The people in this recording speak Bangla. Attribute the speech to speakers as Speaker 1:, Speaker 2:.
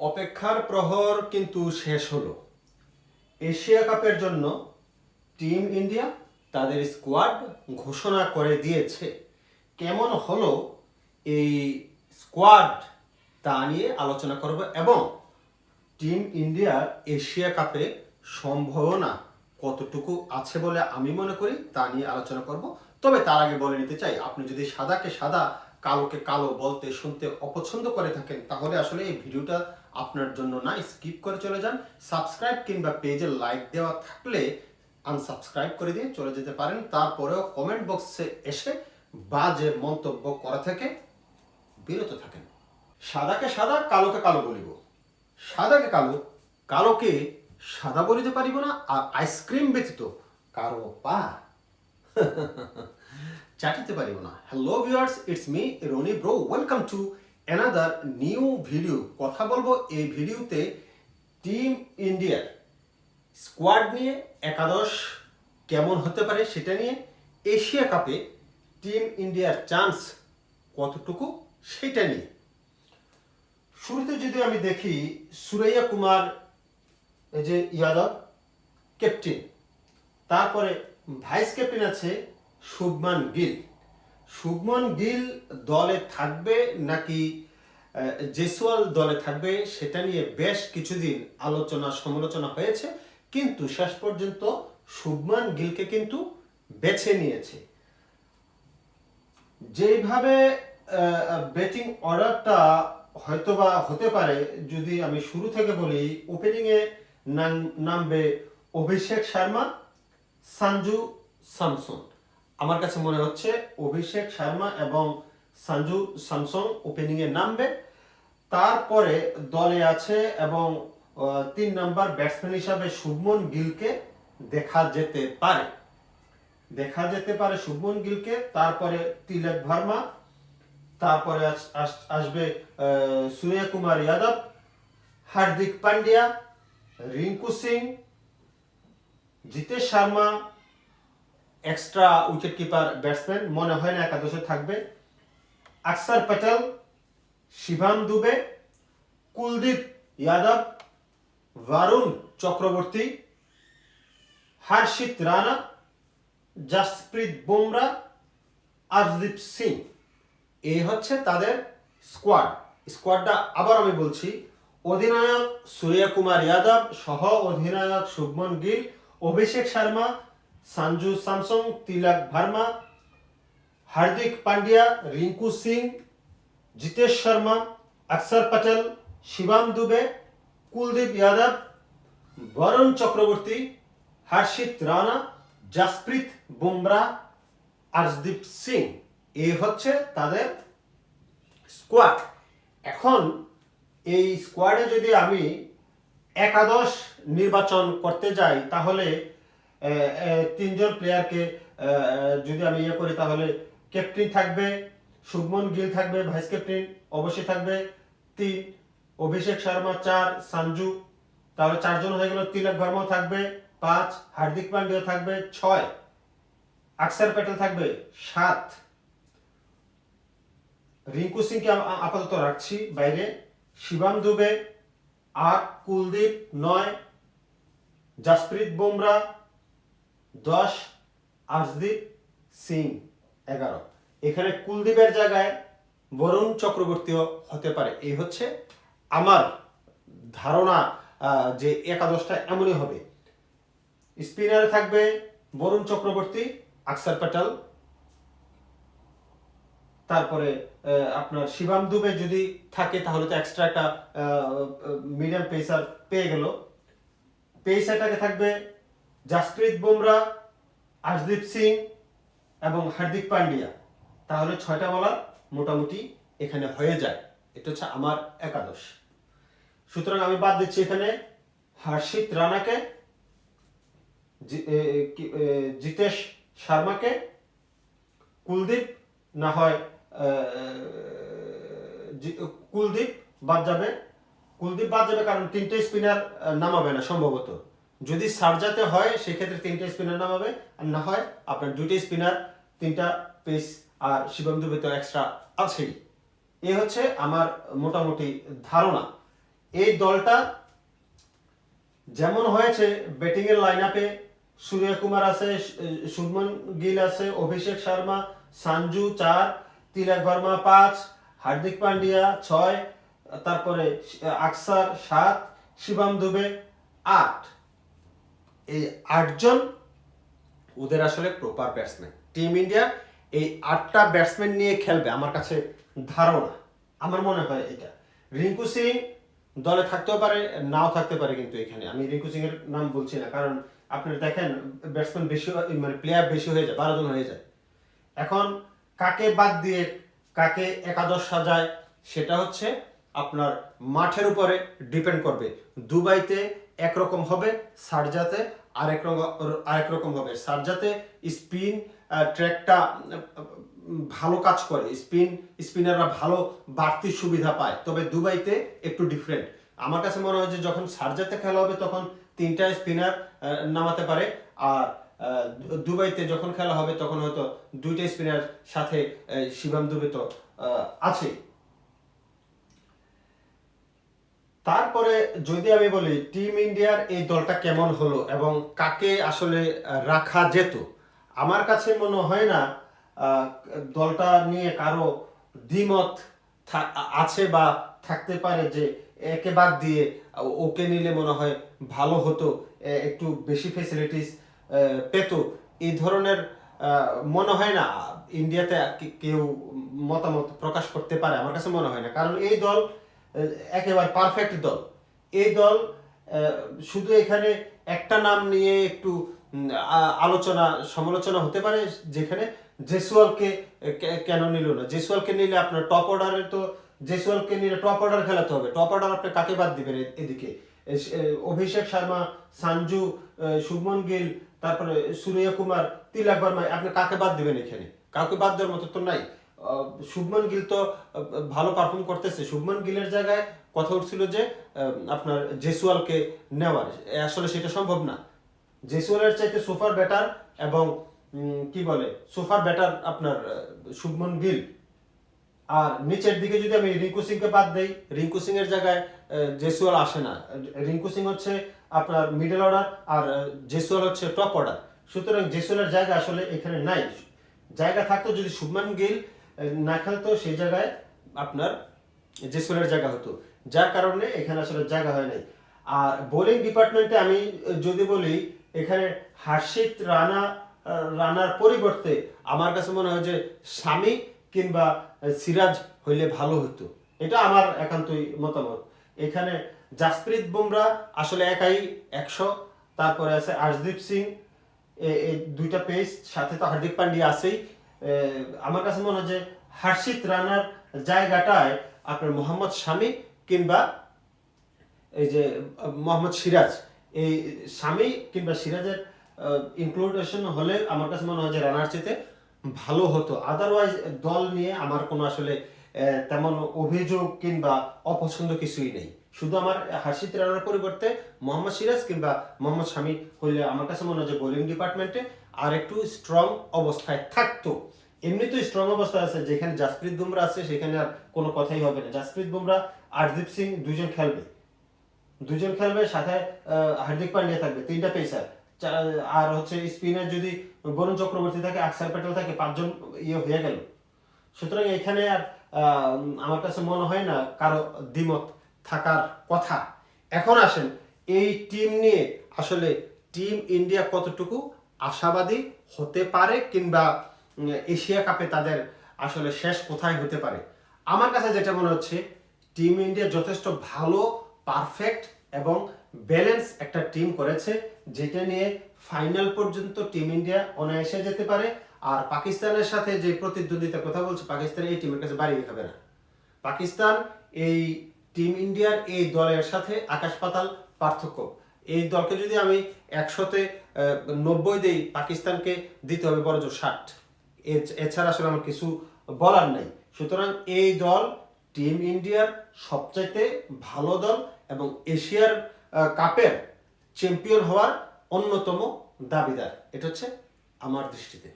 Speaker 1: অপেক্ষার প্রহর কিন্তু শেষ হলো। এশিয়া কাপের জন্য টিম ইন্ডিয়া তাদের স্কোয়াড ঘোষণা করে দিয়েছে। কেমন হলো এই স্কোয়াড তা নিয়ে আলোচনা করব এবং টিম ইন্ডিয়ার এশিয়া কাপে সম্ভাবনা কতটুকু আছে বলে আমি মনে করি তা নিয়ে আলোচনা করব। তবে তার আগে বলে নিতে চাই, আপনি যদি সাদাকে সাদা, কালোকে কালো বলতে শুনতে অপছন্দ করে থাকেন, তাহলে আসলে এই ভিডিওটা আপনার জন্য না স্কিপ করে চলে যান। সাবস্ক্রাইব কিংবা পেজে লাইক দেওয়া থাকলে আনসাবস্ক্রাইব করে দিয়ে চলে যেতে পারেন। তারপরেও কমেন্ট বক্সে এসে বাজে মন্তব্য করা থেকে বিরত থাকেন। সাদাকে সাদা, কালোকে কালো বলিব। সাদাকে কালো, কালোকে সাদা বলিতে পারিব না আর আইসক্রিম ব্যতীত কারও পা চাটিতে পারিব না। Hello viewers it's me Rony bro welcome to another new video কথা বলব এই ভিডিওতে টিম ইন্ডিয়ার স্কোয়াড নিয়ে একাদশ কেমন হতে পারে সেটা নিয়ে এশিয়া কাপে টিম ইন্ডিয়ার চান্স কতটুকু সেটা নিয়ে। শুরুতে যদি আমি দেখি, সুরাইয়া কুমার, এই যে ইয়াদব ক্যাপ্টেন তারপরে ভাইস ক্যাপ্টেন আছে শুভমান গিল। শুভমান গিল দলে থাকবে নাকি জেসওয়াল দলে থাকবে সেটা নিয়ে বেশ কিছুদিন আলোচনা সমালোচনা হয়েছে, কিন্তু শেষ পর্যন্ত শুভমান গিলকে কিন্তু বেছে নিয়েছে। যেভাবে ব্যাটিং অর্ডারটা হয়তোবা হতে পারে, যদি আমি শুরু থেকে বলি ওপেনিংয়ে নামবে অভিষেক শর্মা, সঞ্জু স্যামসন। আমার কাছে মনে হচ্ছে অভিষেক শর্মা এবং সঞ্জু স্যামসং ওপেনিংয়ে নামবে। তারপরে দলে আছে এবং তিন নাম্বার ব্যাটসম্যান হিসাবে শুভমন গিলকে দেখা যেতে পারে। দেখা যেতে পারে শুভমন গিলকে, তারপরে তিলক ভার্মা, তারপরে আস- আস- আসবে Surya Kumar Yadav, Hardik Pandya, Rinku Singh, Jitesh Sharma extra wicket keeper batsman মনে হয় না একাদশে থাকবে। আকসার প্যাটেল শিবাম দুবে, কুলদীপ যাদব বারুণ চক্রবর্তী হর্ষিত রানা, জাসপ্রীত বুমরা আরদীপ সিং। এই হচ্ছে তাদের স্কোয়াড স্কোয়াডটা আবার আমি বলছি, অধিনায়ক সূর্য কুমার যাদব সহ অধিনায়ক শুভমন গিল, অভিষেক শর্মা সঞ্জু স্যামসং তিলক ভার্মা হার্দিক পান্ডিয়া রিঙ্কু সিং জিতেশ শর্মা অক্ষর পটেল শিবাম দুবে কুলদীপ যাদব বরুণ চক্রবর্তী হর্ষিত রানা জাসপ্রীত বুমরা আর্শদীপ সিং এই হচ্ছে তাদের স্কোয়াড এখন এই স্কোয়াডে যদি আমি একাদশ নির্বাচন করতে যাই, তাহলে তিনজন প্লেয়ারকে যদি আমি ইয়ে করি, তাহলে ক্যাপ্টেন থাকবে, শুভমন গিল থাকবে ভাইস ক্যাপ্টেন অবশ্যই থাকবে, তিন, অভিষেক শর্মা, চার সঞ্জু তাহলে চারজন হয়ে গেল, তিলক ভার্মাও থাকবে, পাঁচ, হার্দিক পান্ডিয়া থাকবে, ছয়, আকসার প্যাটেল থাকবে, সাত। রিঙ্কু সিংকে আপাতত রাখছি বাইরে। শিবাম দুবে আট কুলদীপ নয়, জাসপ্রীত বুমরা দশ, আর্শদীপ সিং, এগারো। এখানে কুলদীপের জায়গায় বরুণ চক্রবর্তীও হতে পারে। এই হচ্ছে আমার ধারণা যে একাদশটা এমনই হবে। স্পিনারে থাকবে বরুণ চক্রবর্তী, আকসার প্যাটাল। তারপরে আপনার শিবাম দুবে যদি থাকে, তাহলে তো এক্সট্রা একটা মিডিয়াম পেসার পেয়ে গেল। পেসারটাকে থাকবে জাসপ্রীত বুমরা আশদীপ সিং এবং হার্দিক পান্ডিয়া। তাহলে ছয়টা বলার মোটামুটি এখানে হয়ে যায়। এটা হচ্ছে আমার একাদশ। সুতরাং আমি বাদ দিচ্ছি এখানে হর্ষিত রানাকে জিতেশ শর্মাকে, কুলদীপ না হয় কুলদীপ বাদ যাবে। কুলদীপ বাদ যাবে কারণ তিনটে স্পিনার নামাবে না সম্ভবত। যদি সার্জাতে হয়, সেক্ষেত্রে তিনটে স্পিনার নামাবে আর না হয়, আপনার দুইটা স্পিনার তিনটা পেস আর শিবম দুবে তো এক্সট্রা আছেই। এ হচ্ছে আমার মোটামুটি ধারণা। এই দলটা যেমন হয়েছে ব্যাটিং এর লাইন আপে সূর্য কুমার আছে শুভমন গিল আছে, অভিষেক শর্মা সানজু চার, তিলক বর্মা পাঁচ, হার্দিক পান্ডিয়া ছয়, তারপরে আকসার সাত, শিবম দুবে আট। এই আটজন, ওদের আসলে প্রপার ব্যাটসম্যান টিম ইন্ডিয়া এই আটটা ব্যাটসম্যান নিয়ে খেলবে, আমার কাছে ধারণা। আমার মনে হয় এটা। রিঙ্কু সিং দলে থাকতেও পারে, নাও থাকতে পারে কিন্তু এখানে। আমি রিঙ্কু সিং এর নাম বলছি না, কারণ আপনি দেখেন ব্যাটসম্যান বেশি মানে প্লেয়ার বেশি হয়ে যায়, বারো জন হয়ে যায়। এখন কাকে বাদ দিয়ে, কাকে একাদশ সাজায়, সেটা হচ্ছে আপনার মাঠের উপরে ডিপেন্ড করবে। দুবাইতে একরকম হবে সারজাতে আরেক রকম আরেক রকম হবে। সারজাতে স্পিন ট্র্যাকটা ভালো কাজ করে। স্পিন, স্পিনাররা ভালো বাড়তি সুবিধা পায়। তবে দুবাইতে একটু ডিফারেন্ট আমার কাছে মনে হয় যে যখন সারজাতে খেলা হবে তখন তিনটা স্পিনার নামাতে পারে। আর দুবাইতে যখন খেলা হবে তখন হয়তো দুইটা স্পিনার সাথে শিবাম দুবে তো আছেই তারপরে যদি আমি বলি টিম ইন্ডিয়ার এই দলটা কেমন হলো এবং কাকে আসলে রাখা যেত? আমার কাছে মনে হয় না দলটা নিয়ে কারও দ্বিমত আছে বা থাকতে পারে যে একে বাদ দিয়ে ওকে নিলে মনে হয় ভালো হতো একটু বেশি ফেসিলিটিস পেত। এই ধরনের মনে হয় না ইন্ডিয়াতে কেউ মতামত প্রকাশ করতে পারে, আমার কাছে মনে হয় না। কারণ এই দল একেবারে পারফেক্ট দল। এই দল শুধু এখানে একটা নাম নিয়ে একটু আলোচনা, সমালোচনা হতে পারে, যেখানে জেসওয়ালকে কেন নিল না? জেসওয়ালকে নিলে আপনার টপ অর্ডারে তো, জেসওয়ালকে নিলে টপ অর্ডার খেলাতে হবে। টপ অর্ডার আপনি কাকে বাদ দিবেন এদিকে? অভিষেক শর্মা, সানজু শুভমন গিল, তারপরে সূর্য কুমার, তিলক বর্মা, আপনি কাকে বাদ দিবেন এখানে? কাউকে বাদ দেওয়ার মতো তো নাই। শুভমন গিল তো ভালো পারফর্ম করতেছে। শুভমন গিলের জায়গায় কথা উঠছিল যে আপনার জেসুয়ালকে নেওয়ার। আসলে সেটা সম্ভব না। জেসুয়ালের চাইতে সোফার ব্যাটার এবং কি বলে, সোফার ব্যাটার আপনার শুভমন গিল। আর নিচের দিকে যদি আমি রিঙ্কু সিংকে বাদ দেই, রিঙ্কু সিং এর জায়গায় জেসুয়াল আসে না। রিঙ্কু সিং হচ্ছে আপনার মিডল অর্ডার আর জেসুয়াল হচ্ছে টপ অর্ডার সুতরাং জেসুয়ালের জায়গা আসলে এখানে নাই। জায়গা থাকতো যদি শুভমান গিল না খেলতো সেই জায়গায় আপনার জেসুয়ালের জায়গা হতো। যার কারণে এখানে আসলে জায়গা হয় নাই। আর বোলিং ডিপার্টমেন্টে আমি যদি বলি, এখানে হার্ষিত রানা, রানার পরিবর্তে আমার কাছে মনে হয় যে স্বামী কিংবা সিরাজ হইলে ভালো হতো। এটা আমার একান্তই মতামত। এখানে জাসপ্রীত বুমরা আসলে একাই একশো, তারপরে আছে আর্শদীপ সিং। এই দুইটা পেস সাথে তো হার্দিক পান্ডিয়া আছেই। আমার কাছে মনে হয় যে হার্ষিত রানার জায়গাটায় আপনার মোহাম্মদ শামি কিংবা এই যে, মোহাম্মদ সিরাজ, এই স্বামী কিংবা সিরাজের ইনক্লুডেশন হলে আমার কাছে মনে হয় যে রানার চেতে ভালো হতো। আদারওয়াইজ দল নিয়ে আমার কোনো আসলে তেমন অভিযোগ কিংবা অপছন্দ কিছুই নেই। শুধু আমার হাসিত রানার পরিবর্তে মোহাম্মদ সিরাজ কিংবা মোহাম্মদ শামি হইলে আমার কাছে মনে হয় যে বোলিং ডিপার্টমেন্টে আর একটু স্ট্রং অবস্থায় থাকতো। এমনি তো স্ট্রং অবস্থা আছে, যেখানে জাসপ্রীত বুমরা আছে, সেখানে আর কোনো কথাই হবে না। জাসপ্রীত বুমরা আরদীপ সিং দুজন খেলবে। দুজন খেলবে, সাথে হার্দিক পান্ডিয়া থাকবে, তিনটা পেসার আর হচ্ছে স্পিনার যদি বরুণ চক্রবর্তী থাকে আকসার প্যাটেল থাকে, পাঁচজন ইয়ে হয়ে গেল। সুতরাং এখানে আর আমার কাছে মনে হয় না কারও দ্বিমত থাকার কথা। এখন আসেন, এই টিম নিয়ে আসলে টিম ইন্ডিয়া কতটুকু আশাবাদী হতে পারে কিংবা এশিয়া কাপে তাদের আসলে শেষ কোথায় হতে পারে? আমার কাছে যেটা মনে হচ্ছে, টিম ইন্ডিয়া যথেষ্ট ভালো, পারফেক্ট এবং ব্যালেন্স একটা টিম করেছে, যেটা নিয়ে ফাইনাল পর্যন্ত টিম ইন্ডিয়া অনায়াসে যেতে পারে। আর পাকিস্তানের সাথে যে প্রতিদ্বন্দ্বিতার কথা বলছে, পাকিস্তান এই টিমের কাছে বাড়িয়ে খাবে না। পাকিস্তান এই টিম ইন্ডিয়ার এই দলের সাথে আকাশ পাতাল পার্থক্য। এই দলকে যদি আমি একশোতে নব্বই দিই, পাকিস্তানকে দিতে হবে বড় জোর, ষাট। এছাড়া আসলে আমার কিছু বলার নেই। সুতরাং এই দল টিম ইন্ডিয়ার সবচাইতে ভালো দল এবং এশিয়ার কাপের চ্যাম্পিয়ন হওয়ার অন্যতম দাবিদার। এটা হচ্ছে আমার দৃষ্টিতে।